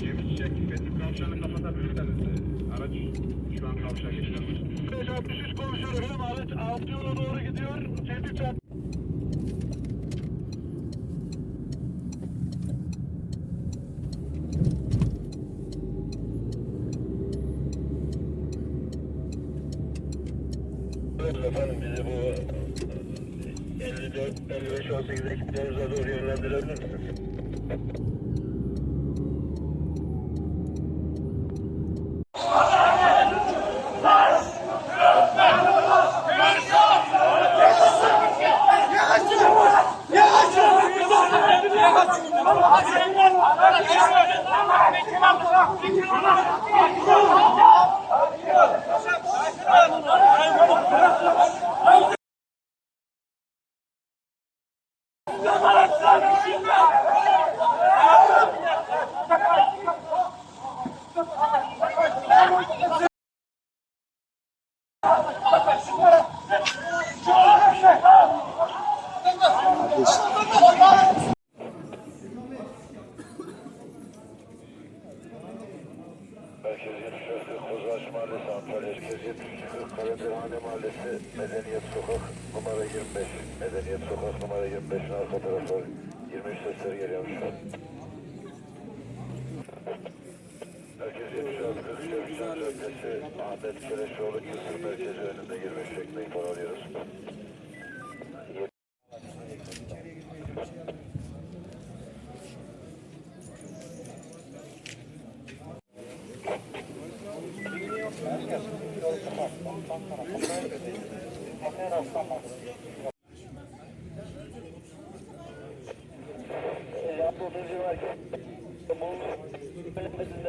Ceviz Çiçek, Fethi kavşağını kapatabilirseniz araç şu an kavşağa geçiyor. 563 konuşuyor efendim. Araç altı yola doğru gidiyor. Çat. Evet efendim bizi bu 54 55 18 ekiplerimize doğru yönlendirebilir misiniz? Merkez Mahallesi Antalya Merkez 74 Karadenhane Mahallesi Medeniyet Sokak numara 25 Medeniyet Sokak numara 25'in arka tarafı 23 sesleri geliyormuş. Merkez 76 40 Şevkcan Caddesi Ahmet Keleşoğlu Kültür Merkezi önünde 23 şeklinde ihbar alıyoruz. Yaptığımız merkez